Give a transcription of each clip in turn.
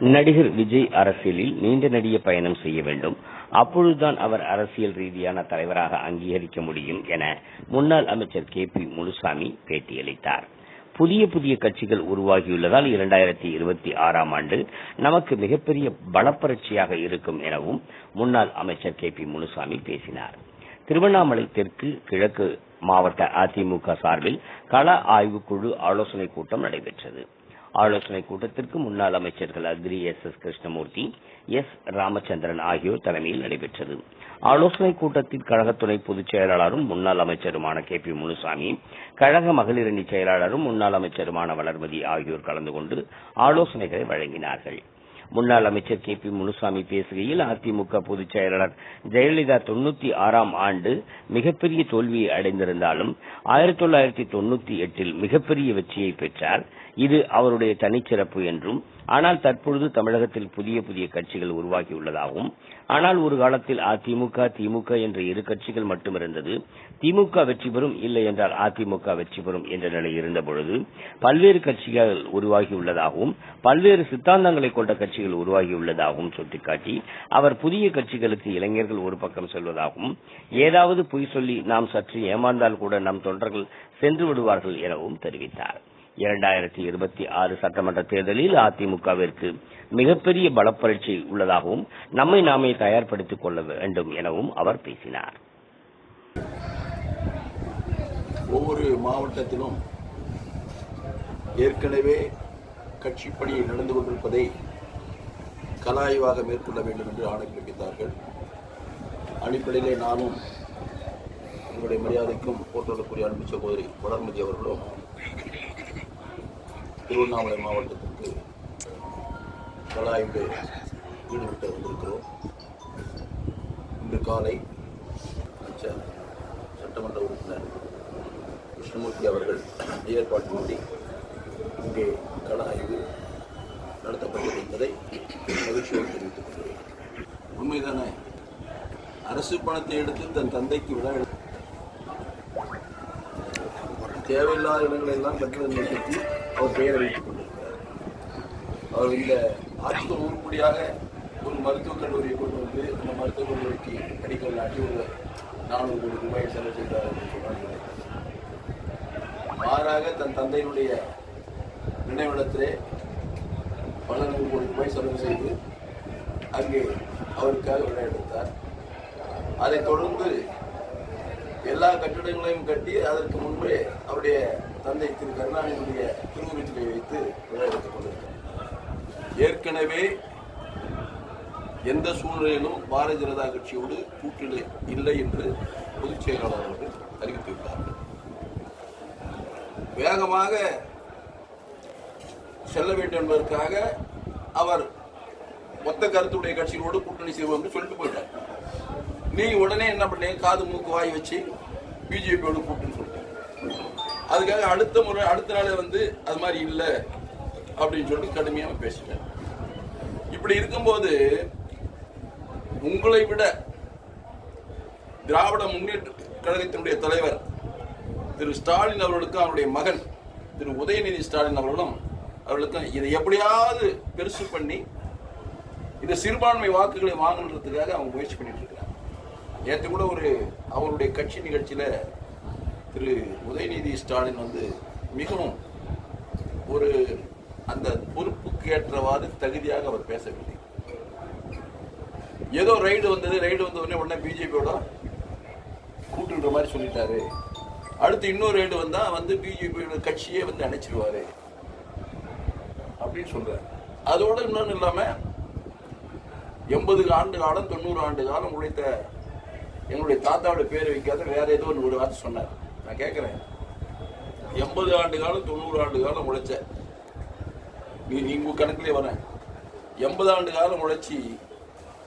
நடிகர் விஜய் அரசியலில் நீண்ட நெடிய பயணம் செய்ய வேண்டும். அப்பொழுதுதான் அவர் அரசியல் ரீதியான தலைவராக அங்கீகரிக்க முடியும் என முன்னாள் அமைச்சர் கே பி முனுசாமி பேட்டியளித்தார். புதிய புதிய கட்சிகள் உருவாகியுள்ளதால் இரண்டாயிரத்தி இருபத்தி ஆறாம் ஆண்டு நமக்கு மிகப்பெரிய பலப்பரட்சியாக இருக்கும் எனவும் முன்னாள் அமைச்சர் கே பி முனுசாமி பேசினார். திருவண்ணாமலை தெற்கு கிழக்கு மாவட்ட அதிமுக சார்பில் கள ஆய்வுக்குழு ஆலோசனைக் கூட்டம் நடைபெற்றது. ஆலோசனைக் கூட்டத்திற்கு முன்னாள் அமைச்சர்கள் agri S S Krishnamurthy S Ramachandran ஆகியோர் தலைமையில் நடைபெற்றது. ஆலோசனைக் கூட்டத்தில் கழக துணை பொதுச் செயலாளரும் முன்னாள் அமைச்சருமான கே பி முனுசாமி கழக மகளிர் அணி செயலாளரும் முன்னாள் அமைச்சருமான வளர்மதி ஆகியோர் கலந்து கொண்டு ஆலோசனைகளை வழங்கினார்கள். முன்னாள் அமைச்சர் கே பி முனுசாமி பேசுகையில் அதிமுக பொதுச் செயலாளர் ஜெயலலிதா தொண்ணூத்தி ஆறாம் ஆண்டு மிகப்பெரிய தோல்வியை அடைந்திருந்தாலும் ஆயிரத்தி தொள்ளாயிரத்தி தொண்ணூத்தி எட்டில் மிகப்பெரிய வெற்றியை பெற்றார். இது அவருடைய தனிச்சிறப்பு என்றும் ஆனால் தற்பொழுது தமிழகத்தில் புதிய புதிய கட்சிகள் உருவாகியுள்ளதாகவும் ஆனால் ஒரு காலத்தில் அதிமுக திமுக என்ற இரு கட்சிகள் மட்டும் இருந்தது. திமுக வெற்றி பெறும் இல்லை என்றால் அதிமுக வெற்றி பெறும் என்ற நிலை இருந்தபொழுது பல்வேறு கட்சிகள் உருவாகியுள்ளதாகவும் பல்வேறு சித்தாந்தங்களை கொண்ட கட்சிகள் உருவாகியுள்ளதாகவும் சுட்டிக்காட்டி அவர் புதிய கட்சிகளுக்கு இளைஞர்கள் ஒரு பக்கம் செல்வதாகவும் ஏதாவது பொய் சொல்லி நாம் சற்று ஏமாந்தால் கூட நம் தொண்டர்கள் சென்று விடுவார்கள் எனவும் தெரிவித்தார். இரண்டாயிரத்தி இருபத்தி ஆறு சட்டமன்ற தேர்தலில் அதிமுகவிற்கு மிகப்பெரிய பலப்பரட்சி உள்ளதாகவும் நம்மை நாமே தயார்படுத்திக் கொள்ள வேண்டும் எனவும் அவர் பேசினார். ஒவ்வொரு மாவட்டத்திலும் ஏற்கனவே கட்சி நடந்து கொண்டிருப்பதை கலாய்வாக மேற்கொள்ள வேண்டும் என்று ஆணை பிறப்பித்தார்கள் அடிப்படையிலே நானும் உங்களுடைய மரியாதைக்கும் போற்றக்கூடிய அன்பு சகோதரி வளர்மதி அவர்களும் திருவண்ணாமலை மாவட்டத்திற்கு கலாய்வு ஈடுபட்டு வந்திருக்கிறோம். இன்று காலை சட்டமன்ற உறுப்பினர் கிருஷ்ணமூர்த்தி அவர்கள் ஏற்பாட்டின்படி இங்கே கள ஆய்வு நடத்தப்பட்டிருப்பதை மகிழ்ச்சியோடு தெரிவித்துக் கொள்கிறேன். உண்மைதானே? அரசு பணத்தை எடுத்து தன் தந்தைக்கு விழா தேவையில்லாத இடங்களை எல்லாம் கட்டுவதை நிறுத்தி அவர் பெயரை வைத்துக் கொண்டிருக்கிறார். அவர் இந்த ஆட்சிக்கு உருப்படியாக ஒரு மருத்துவக் கல்லூரியை கொண்டு வந்து அந்த மருத்துவக் கல்லூரிக்கு அடிக்கல் நாட்டி ஒரு நானூறு கோடி ரூபாய் செலவு செய்தார் என்று சொன்னார்கள் மாறாக தன் தந்தையினுடைய நினைவிடத்திலே பல நூறு கோடி ரூபாய் செலவு செய்து அங்கே அவருக்காக விளையாடுத்தார். அதைத் தொடர்ந்து எல்லா கட்டிடங்களையும் கட்டி அதற்கு முன்பே அவருடைய தந்தை திரு கருணாநிதியுடைய திருவுருவத்திலே வைத்து விழா எடுத்துக் கொண்டிருக்கிறார். ஏற்கனவே எந்த சூழ்நிலையிலும் பாரதிய ஜனதா கட்சியோடு கூட்டிலே இல்லை என்று பொதுச் செயலாளர் அவர்கள் அறிவித்துள்ளார்கள் வேகமாக செல்ல வேண்டும் என்பதற்காக அவர் மொத்த கருத்துடைய கட்சிகளோடு கூட்டணி செய்வோம் என்று சொல்லிட்டு போயிட்டார். நீ உடனே என்ன பண்ணீங்க காது மூக்கு வாய் வச்சு பிஜேபியோட கூப்பிட்டுன்னு சொல்லிட்டேன். அதுக்காக அடுத்த முறை அடுத்த நாளே வந்து அது மாதிரி இல்லை அப்படின்னு சொல்லிட்டு கடுமையாக பேசிட்டேன். இப்படி இருக்கும்போது உங்களை விட திராவிட முன்னேற்ற கழகத்தினுடைய தலைவர் திரு ஸ்டாலின் அவர்களுக்கும் அவருடைய மகன் திரு உதயநிதி ஸ்டாலின் அவர்களும் அவர்களுக்கும் இதை எப்படியாவது பெருசு பண்ணி இந்த சிறுபான்மை வாக்குகளை வாங்கணுன்றதுக்காக அவங்க முயற்சி பண்ணிட்டு இருக்காங்க. நேற்று கூட ஒரு அவருடைய கட்சி நிகழ்ச்சியில் திரு உதயநிதி ஸ்டாலின் வந்து மிகவும் ஒரு அந்த பொறுப்புக்கு ஏற்றவாறு தகுதியாக அவர் பேசவில்லை. ஏதோ ரைடு வந்தது ரைடு வந்த உடனே உடனே பிஜேபியோட கூட்டுன்ற மாதிரி சொல்லிட்டாரு. அடுத்து இன்னொரு ரைடு வந்தால் வந்து பிஜேபியோட கட்சியே வந்து அணைச்சிருவாரு அப்படின்னு சொல்கிறார் அதோடு இன்னொன்னு இல்லாமல் எண்பது ஆண்டு காலம் தொண்ணூறு ஆண்டு காலம் உழைத்த எங்களுடைய தாத்தாவோட பேர் வைக்காத வேற ஏதோ ஒன்று ஒரு வார்த்தை சொன்னார். நான் கேட்குறேன். எண்பது ஆண்டு காலம் தொண்ணூறு ஆண்டு காலம் உழைச்ச. நீ நீங்க கணக்குலேயே வரேன் எண்பது ஆண்டு காலம் உழைச்சி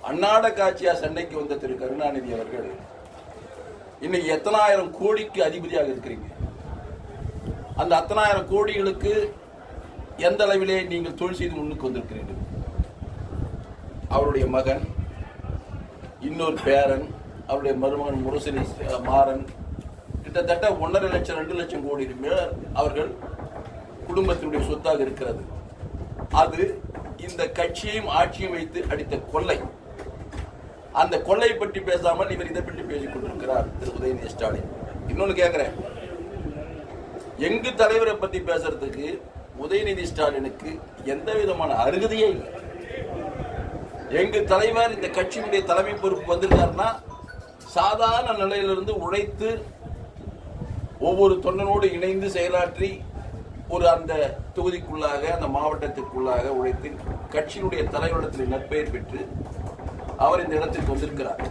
அன்னாட காட்சியா சண்டைக்கு வந்த திரு கருணாநிதி அவர்கள் இன்னைக்கு எத்தனாயிரம் கோடிக்கு அதிபதியாக இருக்கிறீங்க? அந்த அத்தனாயிரம் கோடிகளுக்கு எந்த அளவிலே நீங்கள் தொழில் செய்து முன்னுக்கு வந்திருக்கிறீர்கள்? அவருடைய மகன் இன்னொரு பேரன் அவருடைய மருமகன் முரசொலி மாறன் கிட்டத்தட்ட ஒன்றரை லட்சம் ரெண்டு லட்சம் கோடி மேல் அவர்கள் குடும்பத்தினுடைய சொத்தாக இருக்கிறது. அது இந்த கட்சியையும் ஆட்சியும் வைத்து அடித்த கொள்ளை. அந்த கொள்ளை பற்றி பேசாமல் இவர் இதை பற்றி பேசிக் கொண்டிருக்கிறார் திரு. உதயநிதி ஸ்டாலின். இன்னொன்னு கேட்குறேன் எங்கு தலைவரை பற்றி பேசுறதுக்கு உதயநிதி ஸ்டாலினுக்கு எந்த விதமான அருகதையே இல்லை. எங்கு தலைவர் இந்த கட்சியினுடைய தலைமை பொறுப்பு வந்திருக்காருன்னா சாதாரண நிலையிலிருந்து உழைத்து ஒவ்வொரு தொண்டனோடு இணைந்து செயலாற்றி ஒரு அந்த தொகுதிக்குள்ளாக அந்த மாவட்டத்திற்குள்ளாக உழைத்து கட்சியினுடைய தலைவரிடத்தில் நற்பெயர் பெற்று அவர் இந்த இடத்திற்கு வந்திருக்கிறார்.